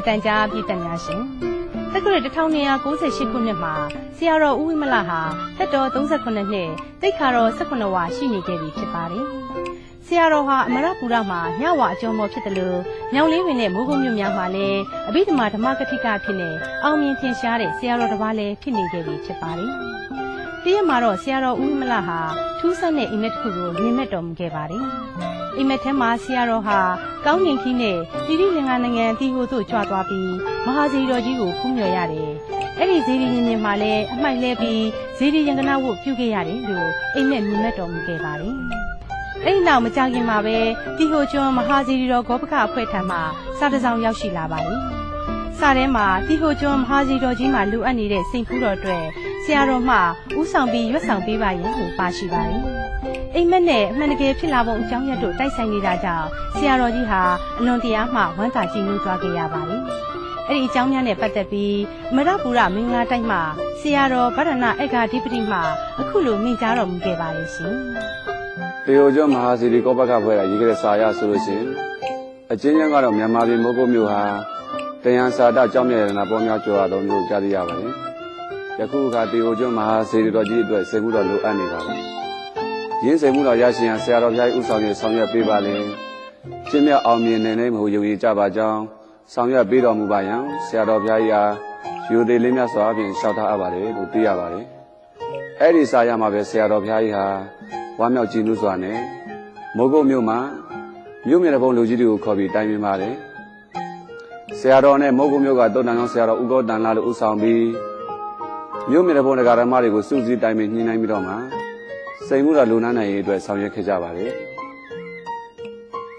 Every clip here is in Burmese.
ရီရုံညင်တန်ကြားပြည်သက်များရှင်တက္ကရာ1298ခုနှစ်မှာဆရာတော်ဦးဝိမလဟာတက်တော်38နှစ်တိတ်ခါတော်18ဝါရှိနေခဲ့ပြီဖြစ်ပါတယ်ဆရာတော်ဟာအမရပူရမှာညဝအကျော်မော်ဖြစ်တယ်လို့ညောင်လေးပင်နဲ့မိုးကုတ်မြို့များမှာလည်းအဘိဓမ္မာဓမ္မကတိကဖြစ်နေအောင်မြင်ထင်ရှားတဲ့ဆရာတော်တစ်ပါးလည်းဖြစ်နေခဲ့ပြီဖြစ်ပါတယ်တရက်မှာတော့ဆရာတော်ဦးဝိမလဟာထူးဆန်းတဲ့အိမ်မက်တစ်ခုကိုမြင်မဲ့တော်မူခဲ့ပါတယ် အိမ်မက်ထဲမှာဆရာတော်ဟာကောင်းကင်ခီးနဲ့တိရိလင်္ကာနိုင်ငံတီဟိုသို့ကြွသွားပြီးမဟာဇီတော်ကြီးကိုဖူးမြော်ရတယ်။အဲ့ဒီဇီရီရင်ရင်မှာလည်းအမှိုက်လဲပြီးဇီရီရင်ကနာဝတ်ပြုခဲ့ရတယ်လို့အိမ်မက်မြင်မဲ့တော်မူခဲ့ပါတယ်။အဲ့ဒီနောက်မကြခင်မှာပဲတီဟိုကျွန်းမဟာဇီရီတော်ဂောပကအဖွဲ့ထံမှစာတစ်စောင်ရောက်ရှိလာပါတယ်။စာထဲမှာတီဟိုကျွန်းမဟာဇီတော်ကြီးမှာလိုအပ်နေတဲ့စိန်ဖူးတော်အတွက်ဆရာတော်မှဥဆောင်ပြီးရွတ်ဆောင်ပေးပါရင်လို့ပါရှိပါတယ်။ အိမ်မက်နဲ့အမှန်တကယ်ဖြစ်လာပုံအကြောင်းရတို့တိုက်ဆိုင်နေတာကြောင့်ဆရာတော်ကြီးဟာအလွန်တရာမှဝမ်းသာကြည်နူးသွားခဲ့ရပါတယ်။အဲ့ဒီအကြောင်းများနဲ့ပတ်သက်ပြီးအမရပူရမင်္ဂလာတိုက်မှာဆရာတော်ဗဒနာအေဂါဓိပတိမှအခုလိုမိန့်ကြားတော်မူခဲ့ပါတယ်ရှင်တေယိုကျော်မဟာစီရီကောပကဘွဲကရေးခဲ့တဲ့စာရဆိုလို့ရှိရင်အချင်းချင်းကတော့မြန်မာပြည်မိုးကုတ်မြို့ဟာတရားစာတကြောင်းမြတ်ရတနာပေါ်များကျော်ရတော်မျိုးကြားသိရပါတယ်။ယခုအခါတေယိုကျော်မဟာစီရီတော်ကြီးအတွက်စေမှုတော်လိုအပ်နေပါလား။ ရင်းစေမှုတော်ရရှိရန်ဆရာတော်ဘုရားကြီးဥဆောင်ရဆောင်ရွက်ပေးပါလေ။ချင်းမြတ်အောင်မြင်နေနေမဟုတ်ယုံကြည်ကြပါကြောင်းဆောင်ရွက်ပေးတော်မူပါယံဆရာတော်ဘုရားကြီးအားယူသေးလေးမြတ်စွာဖြင့်လျှောက်ထားအပ်ပါတယ်လို့သိရပါတယ်။အဲ့ဒီစာရမှာပဲဆရာတော်ဘုရားကြီးဟာဝမ်းမြောက်ကြည်နူးစွာနဲ့မိုးကုတ်မြို့မှာမြို့မြေတဘုံလူကြီးတွေကိုခေါ်ပြီးတိုင်ပင်ပါတယ်ဆရာတော်နဲ့မိုးကုတ်မြို့ကတုတ်တန်ကောင်ဆရာတော်ဥကောတန်လာလို့ဥဆောင်ပြီးမြို့မြေတဘုံဒကာရမတွေကိုစုစည်းတိုင်ပင်ညှိနှိုင်းပြီးတော့မှ စိန်မှုတော်လူနာနိုင်ရေးအတွက်ဆောင်ရွက်ခဲ့ကြပါတယ်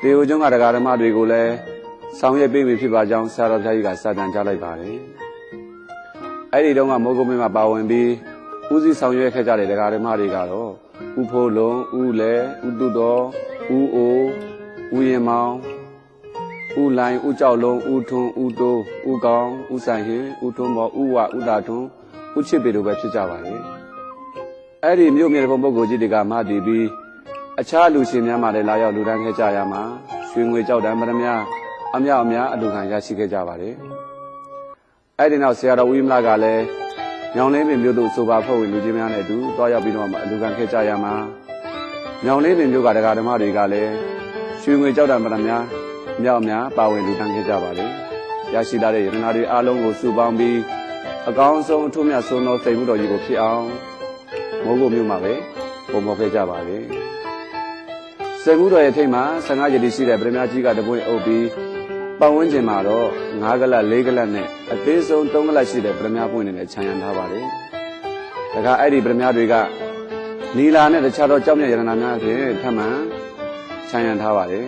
တေယိုကျွန်းကဒကာရမတွေကိုလည်းဆောင်ရွက်ပေးပြီဖြစ်ပါကြောင်းဆရာတော်ဘုရားကြီးကစာတန်ကြားလိုက်ပါတယ်အဲ့ဒီတုန်းကမိုးကုတ်မြို့မှာပါဝင်ပြီးဦးစီးဆောင်ရွက်ခဲ့ကြတဲ့ဒကာရမတွေကတော့ဥဖိုးလုံးဥလဲဥတုတော်ဥအိုဥရင်မောင်ဥလိုင်ဥကြောက်လုံးဥထွန်းဥတိုးဥကောင်းဥဆိုင်ဟင်ဥထွန်းမောဥဝဥတာထွန်းဥချစ်ပေတို့ပဲဖြစ်ကြပါလေ အဲ့ဒီမြို့မြေပုံပုဂ္ဂိုလ်ကြီးတွေကမတည်ပြီးအခြားလူရှင်များမှလည်းလာရောက်လူတန်းခဲ့ကြရမှာရွှေငွေကြောက်တံပရမများအမြောက်အများအလူခံရရှိခဲ့ကြပါတယ်အဲ့ဒီနောက်ဆရာတော်ဝိမလကလည်းညောင်လင်းပင်မြို့သို့ဆိုပါဖွဲ့ဝင်လူကြီးများနဲ့အတူတွားရောက်ပြီးတော့မှအလူခံခဲ့ကြရမှာညောင်လင်းပင်မြို့ကဒကာဓမ္မတွေကလည်းရွှေငွေကြောက်တံပရမများအမြောက်အများပါဝင်လူခံခဲ့ကြပါတယ်ရရှိလာတဲ့ယတနာတွေအားလုံးကိုစုပေါင်းပြီးအကောင်းဆုံးအထွတ်မြတ်ဆုံးသောစိတ်မှုတော်ကြီးကိုဖြစ်အောင် မိုးကုတ်မြို့မှာပဲပုံဖော်ခဲ့ကြပါတယ်စိတ်မှုတော်ရဲ့ထိပ်မှာ15ရည်ရှိတဲ့ပရမကြီးကတပွင့်အုပ်ပြီးပတ်ဝန်းကျင်မှာတော့9ကလ4ကလနဲ့အသေးဆုံး3ကလရှိတဲ့ပရမပွင့်နေနဲ့ခြံရံထားပါတယ်။ဒါကအဲ့ဒီပရမတွေကနီလာနဲ့တခြားသောကြောက်မြတ်ရတနာများဖြင့်ထပ်မံခြံရံထားပါတယ်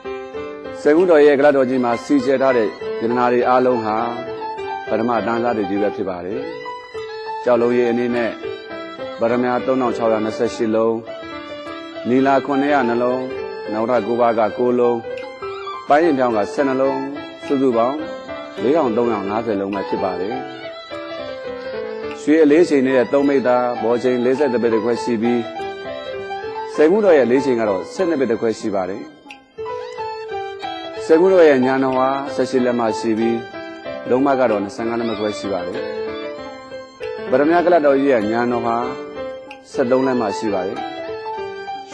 ။စေကုတော်ရဲ့ကလတော်ကြီးမှာစီကျဲထားတဲ့ရတနာတွေအားလုံးဟာပရမတန်စားတွေကြီးပဲဖြစ်ပါတယ်။ကြောက်လုံးရဲ့အနေနဲ့ ပရမ3628လုံးနီလာ900နှလုံးနောက်ထပ်9ပါးက9လုံးပိုင်းရင်ပြောင်းက12လုံးစုစုပေါင်း4350လုံးပဲဖြစ်ပါတယ်ရွှေအလေးချိန်နေတဲ့3မိသားဘောချိန်40တပိတ်ခွဲရှိပြီးစေမှုတော်ရဲ့လေးချိန်ကတော့12ဘစ်တစ်ခွဲရှိပါတယ်စေမှုတော်ရဲ့ညာတော်ဟာ16လက်မှရှိပြီးလုံးမကတော့25လက်မှခွဲရှိပါတယ်ဗရမ ्या ကလတ်တော်ကြီးရဲ့ညာတော်ဟာ 73လက်မှရှိပါတယ်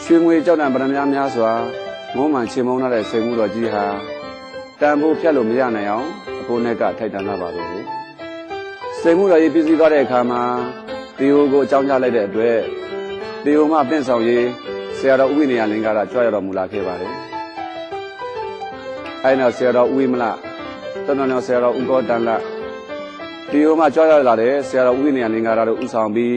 ရွှေငွေကြောက်တံဗရမ ्या များစွာမုံမှန်ချေမုံလာတဲ့စေမှုတော်ကြီးဟာတန်ဖိုးဖြတ်လို့မရနိုင်အောင်အဖိုးနဲ့ကထိုက်တန်လာပါလို့စေမှုတော်ကြီးပြည့်စည်သွားတဲ့အခါမှာတီဟိုကိုအကြောင်းကြားလိုက်တဲ့အတွက်တီဟိုမှပင့်ဆောင်ရေးဆရာတော်ဥဝိနေယလင်္ကာရကြွရတော်မူလာခဲ့ပါတယ်အဲနောက်ဆရာတော်ဥဝိမလတဏ္ဍနောဆရာတော်ဥကောတန်လတီဟိုမှကြွရလာတဲ့ဆရာတော်ဥဝိနေယလင်္ကာရတို့ဥဆောင်ပြီး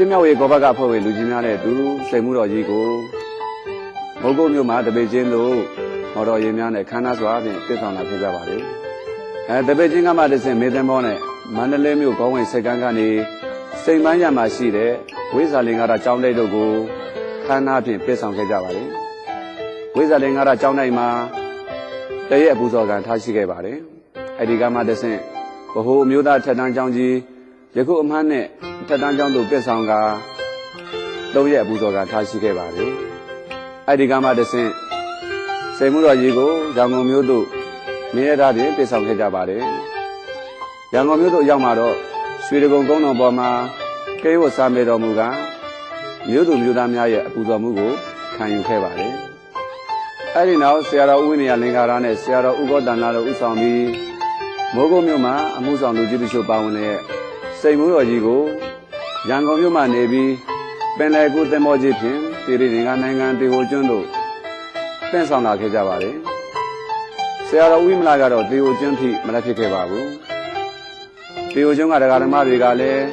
ဖြစ်မြောက်ရေးကောဘကအဖွဲ့ဝင်လူကြီးများနဲ့အတူစိတ်မှုတော်ကြီးကိုမုတ်ကုတ်မြို့မှာတပေချင်းတို့မော်တော်ရင်များနဲ့ခန္ဓာစွာဖြင့်ပြည့်ဆောင်လာခဲ့ကြပါတယ်အဲတပေချင်းကမှတဆင့်မေတ္တမောနဲ့မန္တလေးမြို့ကောင်းဝင်စိတ်ကန်းကနေစိန်ပန်းရမှာရှိတဲ့ဝိဇာလင်္ကာရကျောင်းတိုက်တို့ကိုခန္ဓာဖြင့်ပြည့်ဆောင်ခဲ့ကြပါတယ်ဝိဇာလင်္ကာရကျောင်းတိုက်မှာတရက်အပူဇော်ကံထားရှိခဲ့ပါတယ်အဲဒီကမှတဆင့်ဘ ਹੁ အမျိုးသားထက်တန်းကျောင်းကြီးယခုအမှတ်နဲ့ ထက်တန်းကျောင်းသို့ပြည့်ဆောင်ကသုံးရက်အပူဇော်ကံထားရှိခဲ့ပါတယ်အဲဒီကမှတဆင့်စေမှုတော်ကြီးကိုရောင်ကုန်မျိုးတို့မြင်းရထားဖြင့်ပြည့်ဆောင်ခဲ့ကြပါတယ်ရန်ကုန်မြို့သို့ရောက်မှာတော့ရွှေတကုံကုန်းတော်ပေါ်မှာကဲဝတ်စားမေတော်မူကမြို့သူမြို့သားများရဲ့အပူဇော်မှုကိုခံယူခဲ့ပါတယ်အဲဒီနောက်ဆရာတော်ဥဝိနည်းလင်္ကာရနဲ့ဆရာတော်ဥဂောတန်လာတို့ဥဆောင်ပြီးမိုးကုတ်မြို့မှာအမှုဆောင်လူကြီးတို့ပါဝင်တဲ့စိတ်မှုတော်ကြီးကို ရန်ကုန်မြို့မှာနေပြီးပင်လယ်ကူးသင်္ဘောကြီးဖြင့်ပြည်ရင်းနိုင်ငံတေဟိုကျွန်းတို့တင့်ဆောင်လာခဲ့ကြပါတယ်ဆရာတော်ဝိမလာကတော့တေဟိုကျွန်းထိမလက်ဖြစ်ခဲ့ပါဘူးတေဟိုကျွန်းကတရားဓမ္မတွေကလည်း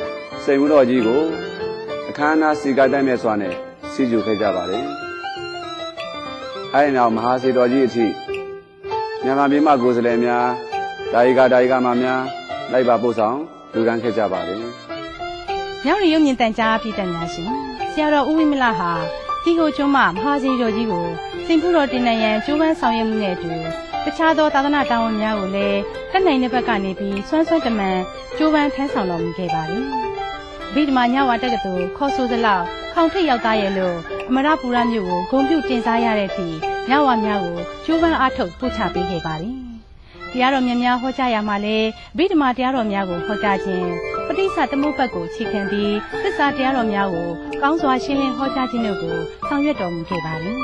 စိတ်မှုတော်ကြီးကိုအခမ်းအနားစီကတိုင်းမဲ့စွာနဲ့စီကျူခဲ့ကြပါတယ်အဲဒီနောက်မဟာစေတော်ကြီးအထိမြန်မာပြည်မှာကိုယ်စားလှယ်များဒါယိကဒါယိကမများလိုက်ပါပို့ဆောင်လူဒန်းခဲ့ကြပါတယ် ညောင်ရီရုံမြင့်တန်ကြားပြည်သက်များရှင်ဆရာတော်ဦးဝိမလဟာဒီကိုကျွန်းမမဟာစီတော်ကြီးကိုစင်ဖူတော်တင်နရန်ကျိုးပန်းဆောင်ရွက်မှုနဲ့အတူတခြားသောသာသနာတာဝန်များကိုလည်းတက်နိုင်တဲ့ဘက်ကနေပြီးဆွမ်းဆွမ်းတမန်ကျိုးပန်းထမ်းဆောင်တော်မူခဲ့ပါတယ်ဗိဓမာညဝတက္ကသိုလ်ခေါ်ဆိုသလောက်ခေါင်ထိပ်ရောက်သားရဲ့လို့အမရပူရမြို့ကိုဂုံပြုတင်စားရတဲ့အထိညဝများကိုကျိုးပန်းအားထုတ်ပို့ချပေးခဲ့ပါတယ်တရားတော်များများဟောကြားရမှာလဲဗိဓမာတရားတော်များကိုဟောကြားခြင်းပ ဋိစ္စသမုပ္ပတ်ကိုခြေခံပြီးသစ္စာတရားတော်များကိုကောင်းစွာရှင်းလင်းဟောကြားခြင်းတို့ကိုဆောင်ရွက်တော်မူခဲ့ပါတယ်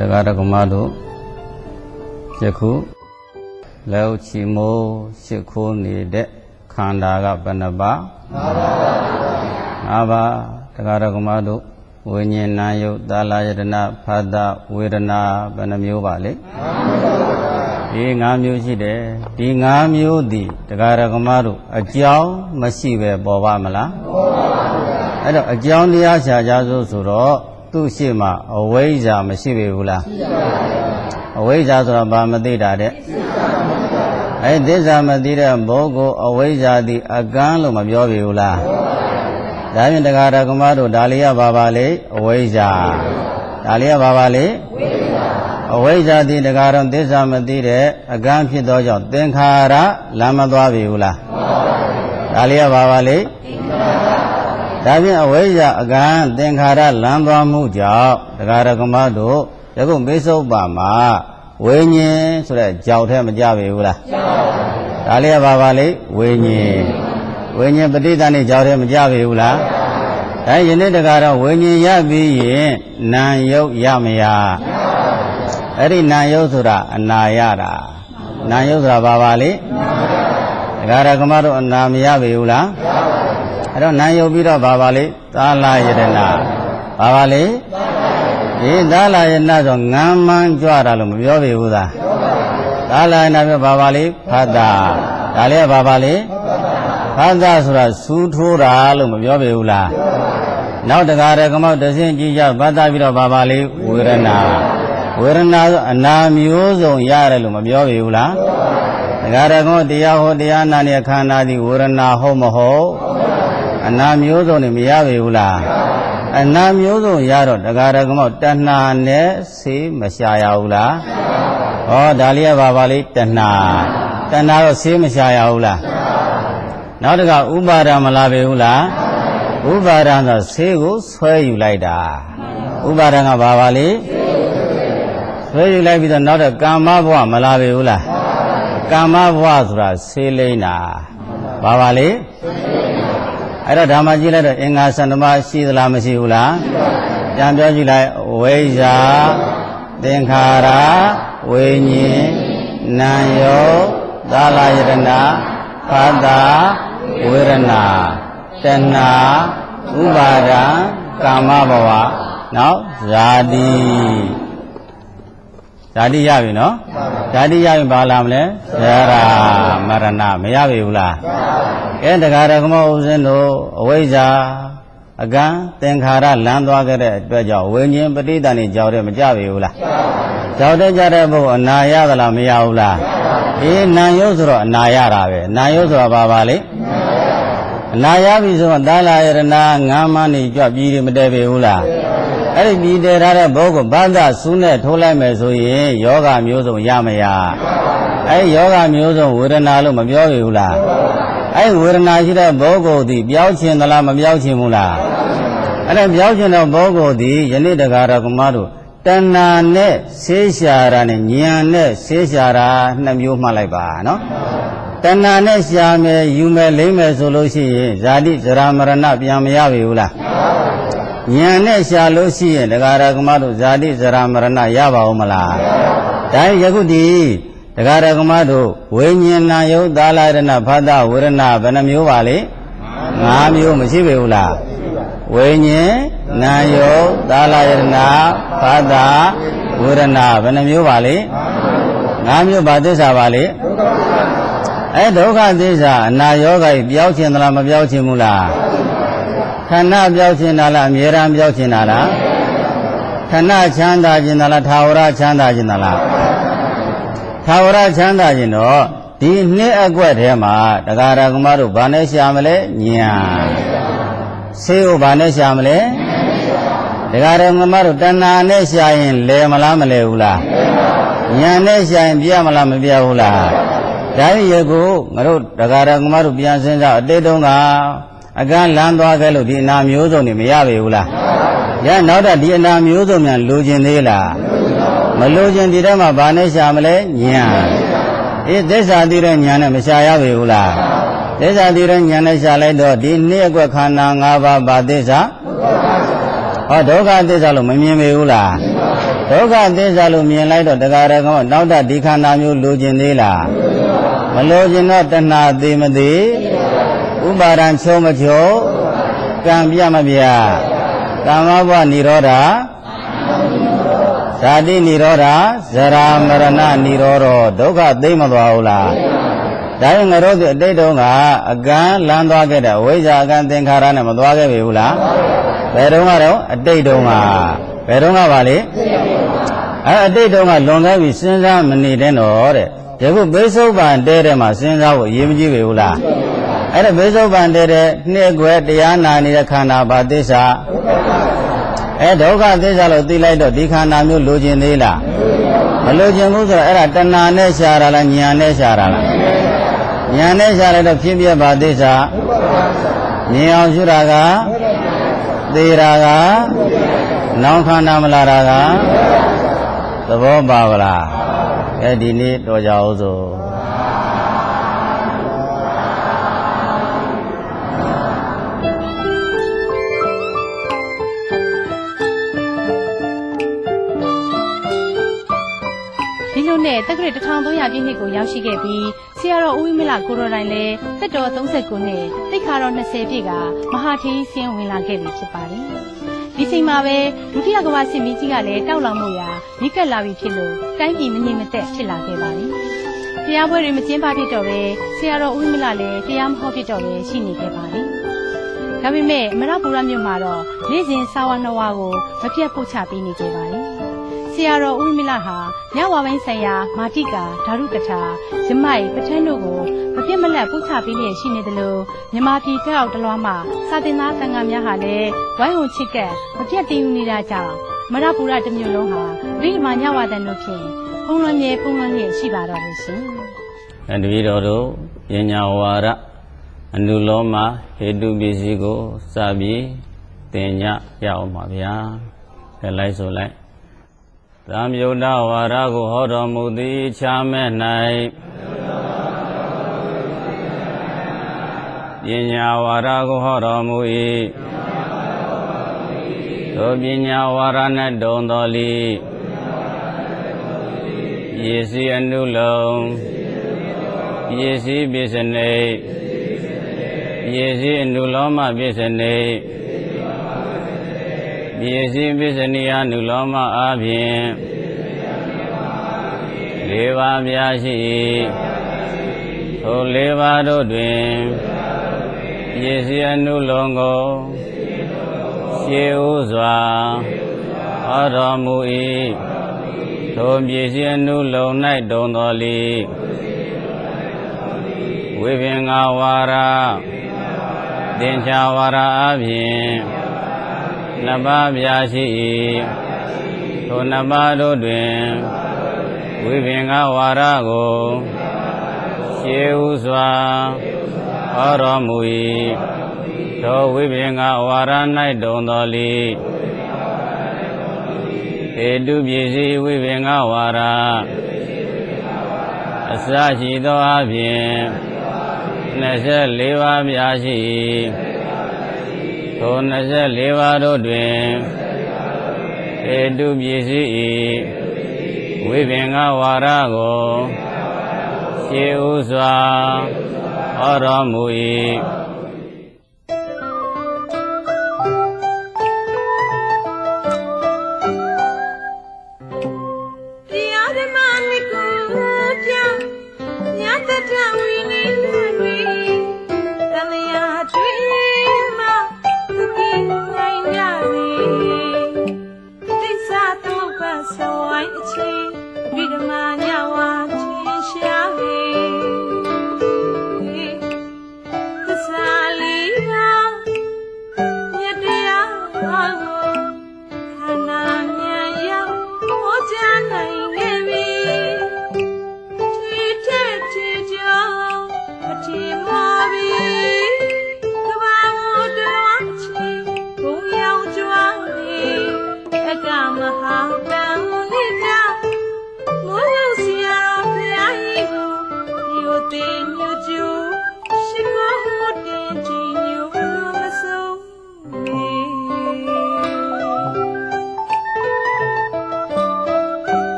တရားဒဂမတို့ယခုလက်ဥချီမိုးရှ िख ိုးနေတဲ့ခန္ဓာကဘယ်နှပါငါးပါးတရားဒဂမတို့ဝိညာဉ်နာယုတ်သာလယတနာဖတ်တာဝေဒနာဘယ်နှမျိုးပါလဲ ဒီ၅မျိုးရှိတယ်ဒီ၅မျိုးဒီတရားဒဂမတို့အကြောင်းမရှိပဲပေါ်ပါမလားပေါ်ပါဘူးအဲ့တော့အကြောင်းတရားရှာကြစို့ဆိုတော့သူ့ရှိမှအဝိဇ္ဇာမရှိပေဘူးလားရှိပါဘူးအဝိဇ္ဇာဆိုတာဘာမသိတာတဲ့အဲသစ္စာမသိတဲ့ဘောကိုအဝိဇ္ဇာသည်အကန်းလို့မပြောပေဘူးလားဒါဖြင့်တရားဓမ္မတို့ဒါလေးရပါပါလေအဝိဇ္ဇာဒါလေးရပါပါလေ အဝိဇ္ဇာသည်တရားတော်သစ္စာမသိတဲ့အကန်းဖြစ်သောကြောင့်သင်္ခါရလမ်းမသွားပြီဘူးလားဒါလေးရပါပါလေဒါဖြင့်အဝိဇ္ဇာအကံသင်္ခါရလမ်းသွားမှုကြောင့်တရားရကမတို့ယခုမေသုပ္ပါမှာဝိညာဉ်ဆိုတဲ့ကြောက်ထဲမကြပေဘူးလားကြပါဘူးဒါလေးကဘာပါလဲဝိညာဉ်ဝိညာဉ်ပဋိသန္ဓေကြောက်ထဲမကြပေဘူးလားဒါယနေ့တကားတော့ဝိညာဉ်ရပြီးရင်နာယုတ်ရမရ အဲ့ဒီနာယုတ်ဆိုတာအနာရတာနာယုတ်ဆိုတာဘာပါလဲတရားရကမတို့အနာမရပေဘူးလားအဲ့တော့နာယုတ်ပြီးတော့ဘာပါလဲသာလာယတနာဘာပါလဲဒီသာလာယတနာဆိုငမ်းမှန်းကြွတာလို့မပြောပေဘူးသားသာလာယတနာပြောဘာပါလဲဖတ်တာဒါလေးကဘာပါလဲဖတ်တာဆိုတာစူးထိုးတာလို့မပြောပေဘူးလားနောက်တကားရကမောက်တဆင်းကြည့်ကြဗတ်တာပြီးတော့ဘာပါလဲဝေဒနာ ဝေဒနာဆိုအနာမျိုးစုံရတယ်လို့မပြောပေဘူးလားတရားရကမောတရားဟောတရားနာနေခန္ဓာသည်ဝေဒနာဟုတ်မဟုတ်အနာမျိုးစုံနေမရပေဘူးလားအနာမျိုးစုံရတော့တရားရကမောတဏှာနဲ့ဆေးမရှာရဘူးလားဟောဒါလေးကဘာပါလိတဏှာတဏှာတော့ဆေးမရှာရဘူးလားနောက်တစ်ခါဥပါဒံမလာပေဘူးလားဥပါဒံဆိုဆေးကိုဆွဲယူလိုက်တာဥပါဒံကဘာပါလဲ ဆွဲယူလိုက်ပြီးတော့နောက်တော့ကာမဘဝမလာပေဘူးလားကာမဘဝဆိုတာဆေးလိမ့်တာဘာပါလဲအဲ့တော့ဓမ္မကြည့်လိုက်တော့အင်္ဂါစန္ဒမရှိသလားမရှိဘူးလားပြန်ပြောကြည့်လိုက်ဝိဇ္ဇာသင်္ခါရဝိညာဉ်နာယောသာလယတနာဖာတာဝေရဏတဏဥပါဒံကာမဘဝနောက်ဇာတိ ဇာတိရပြီနော်ဇာတိရပြီဘာလာမလဲဇရာမရဏမရပြီဘူးလားကဲတရားရကမောဥစဉ်တို့အဝိဇ္ဇာအကံသင်္ခါရလမ်းသွားခဲ့တဲ့အတွက်ကြောင့်ဝိညာဉ်ပဋိသန္ဓေကြောက်တဲ့မကြပြီဘူးလားကြောက်တဲ့ကြတဲ့ဘုအနာရသလားမရဘူးလားအေးနာယုတ်ဆိုတော့အနာရတာပဲနာယုတ်ဆိုတာဘာပါလဲအနာရပြီဆိုတော့သာလာယရဏငါးမနေကြွပြီးတယ်မတည့်ပြီဘူးလား အဲ့ဒီပြီးတည်ထားတဲ့ဘုကိုဘာသာစူးနဲ့ထိုးလိုက်မယ်ဆိုရင်ယောဂမျိုးစုံရမရအဲ့ဒီယောဂမျိုးစုံဝေဒနာလို့မပြောပြီဘူးလားအဲ့ဒီဝေဒနာရှိတဲ့ဘုကိုသည်ပြောင်းချင်သလားမပြောင်းချင်ဘူးလားအဲ့ဒါပြောင်းချင်တော့ဘုကိုသည်ယနေ့တကားတော်ကမတို့တဏ္ဏနဲ့ဆေးရှာတာနဲ့ဉာဏ်နဲ့ဆေးရှာတာနှစ်မျိုးမှတ်လိုက်ပါနော်တဏ္ဏနဲ့ရှာမယ်ယူမယ်လိမ့်မယ်ဆိုလို့ရှိရင်ဇာတိဇရာမရဏပြန်မရပြီဘူးလား ဉာဏ်နဲ့ရှာလို့ရှိရင်တရားရကမတို့ဇာတိဇရာမရဏရပါဦးမလားဒါယခုဒီတရားရကမတို့ဝိညာဏယုတ်သာလရဏဖသဝေရဏဘယ်နှမျိုးပါလဲ၅မျိုးမရှိပြီဘူးလားဝိညာဉ်နာယုတ်သာလယရဏဖသဝေရဏဘယ်နှမျိုးပါလဲ၅မျိုးပါသစ္စာပါလေအဲဒုက္ခသစ္စာအနာယောဂကြီးပြောင်းချင်သလားမပြောင်းချင်ဘူးလား ခန္ဓာပြောင်းချင်တာလားအမြဲတမ်းပြောင်းချင်တာလားခဏချမ်းသာခြင်းတာလားထာဝရချမ်းသာခြင်းတာလားထာဝရချမ်းသာခြင်းတော့ဒီနှစ်အကွက်ထဲမှာတရားရကမတို့ဘာနဲ့ရှာမလဲညာဆေးကိုဘာနဲ့ရှာမလဲတရားရကမတို့တဏှာနဲ့ရှာရင်လဲမလားမလဲဘူးလားညာနဲ့ရှာရင်ပြမလားမပြဘူးလားဒါရရကိုငါတို့တရားရကမတို့ပြန်စင်းစားအတိတ်တုန်းက အကန့်လန်းသွားခဲ့လို့ဒီအနာမျိုးစုံနေမရပြီဘူးလားရနောက်တော့ဒီအနာမျိုးစုံများလိုချင်သေးလားမလိုချင်ဒီထဲမှာဘာနဲ့ရှာမလဲညာအေးသစ္စာသိတဲ့ညာနဲ့မရှာရပြီဘူးလားသစ္စာသိတဲ့ညာနဲ့ရှာလိုက်တော့ဒီနှစ်အကွက်ခန္ဓာ၅ပါးဘာသစ္စာဟောဒုက္ခသစ္စာလို့မမြင်ပေဘူးလားဒုက္ခသစ္စာလို့မြင်လိုက်တော့တရားရကောနောက်တော့ဒီခန္ဓာမျိုးလိုချင်သေးလားမလိုချင်တော့တဏှာသေးမသေး ဥပါဒံချုံမချုံကံပြမပြကာမဘဝនិရောဓဇာတိនិရောဓဇရာမရဏនិရောဓဒုက္ခသိမ့်မသွားဘူးလားဒါရင်ငါတို့ဒီအတိတ်တုန်းကအကံလမ်းသွားခဲ့တဲ့ဝိဇ္ဇာအကံသင်္ခါရနဲ့မသွားခဲ့ပြီဘူးလားဘယ်တုန်းကတော့အတိတ်တုန်းကဘယ်တုန်းကပါလေအဲအတိတ်တုန်းကလွန်ခဲ့ပြီစဉ်းစားမနေတဲ့တော့တဲ့ဒီခုဘိသုဘံတဲတဲ့မှာစဉ်းစားဖို့အရေးမကြီးပြီဘူးလား အဲ့ဒါဘိသုဘံတဲတဲ့နှစ်ခွဲတရားနာနေတဲ့ခန္ဓာဘာသစ္စာအဲဒုက္ခသစ္စာလို့သိလိုက်တော့ဒီခန္ဓာမျိုးလိုချင်သေးလားမလိုချင်ဘူးဆိုတော့အဲ့ဒါတဏှာနဲ့ရှာတာလားဉာဏ်နဲ့ရှာတာလားဉာဏ်နဲ့ရှာလိုက်တော့ဖြစ်ပြဘာသစ္စာမြင်အောင်ရှုတာကသေတာကနောင်ခန္ဓာမလာတာကသဘောပါဗလားအဲဒီနေ့တော်ကြအောင်ဆို နဲ့တက္ကရာ1300ပြည့်နှစ်ကိုရောက်ရှိခဲ့ပြီးဆရာတော်ဦးဝိမလကိုရိုတိုင်းလည်းတက်တော်39နှစ်တိတ်ခါတော်20ပြည့်ကမဟာထီးဆင်းဝင်လာခဲ့ပြီဖြစ်ပါတယ်။ဒီချိန်မှာပဲဒုတိယကမ္ဘာစစ်မင်းကြီးကလည်းတောက်လောင်မှုရာမိကက်လာပြီဖြစ်လို့တိုင်းပြည်မငြိမ်မသက်ဖြစ်လာခဲ့ပါတယ်။တရားပွဲတွေမကျင်းပဖြစ်တော့ပဲဆရာတော်ဦးဝိမလလည်းတရားမဟောဖြစ်တော့ပဲရှိနေခဲ့ပါတယ်။ဒါပေမဲ့အမရပူရမြို့မှာတော့နေ့စဉ်စာဝါနှဝါကိုမပြတ်ပို့ချပေးနေကြပါတယ်။ ဆရာတော်ဦးဝိမလဟာညဝဝိုင်းဆိုင်ရာမာတိကာဓာရုကထာရမိုက်ပဋ္ဌာန်းတို့ကိုမပြတ်မလတ်ပို့ချပေးလျက်ရှိနေသလိုမြမပြည်တောက်တလွားမှာစာတင်သားတန်ခါများဟာလည်းဝိုင်းဝန်းချစ်ကပ်မပြတ်တည်ယူနေတာကြောင့်မရပူရတစ်မျိုးလုံးဟာဗိဓမာညဝတန်တို့ဖြင့်ဖုံးလွှမ်းမြဲဖုံးလွှမ်းလျက်ရှိပါတော့လို့ရှင်အဲတပည့်တော်တို့ပညာဝါဒအနုလောမဟေတုပစ္စည်းကိုစပြီးတင်ညရအောင်ပါဗျာကဲလိုက်ဆိုလိုက် သံယုတ်တဝါရကိုဟောတော်မူသည်ချားမဲ့၌ပညာဝါရကိုဟောတော်မူ၏သောပညာဝါရနဲ့တုံတော်လီယေစီအနုလုံးယေစီပိစနေယေစီအနုလောမပိစနေ ယေစီပိစနိယအနုလောမအားဖြင့်လေးပါးပြားရှိ၏ထိုလေးပါးတို့တွင်ယေစီအနုလုံးကိုရှေးဥစွာဟောတော်မူ၏ထိုပြည့်စည်အနုလုံး၌တုံတော်လီဝိပင်္ဂဝါရသင်္ချာဝါရအပြင် နှစ်ပါးပြာရှိ၏ထိုနှစ်ပါးတို့တွင်ဝိပင်္ဂဝါရကိုရှေးဥစွာဟောတော်မူ၏သောဝိပင်္ဂဝါရ၌တုံတော်လီဟေတုပစ္စည်းဝိပင်္ဂဝါရအစရှိသောအပြင်24ပါးပြာရှိ၏ ထို24ပါးတို့တွင်ဟေတုပစ္စည်း၏ဝိပင်္ဂဝါရကိုရှေးဥစွာဟောတော်မူ၏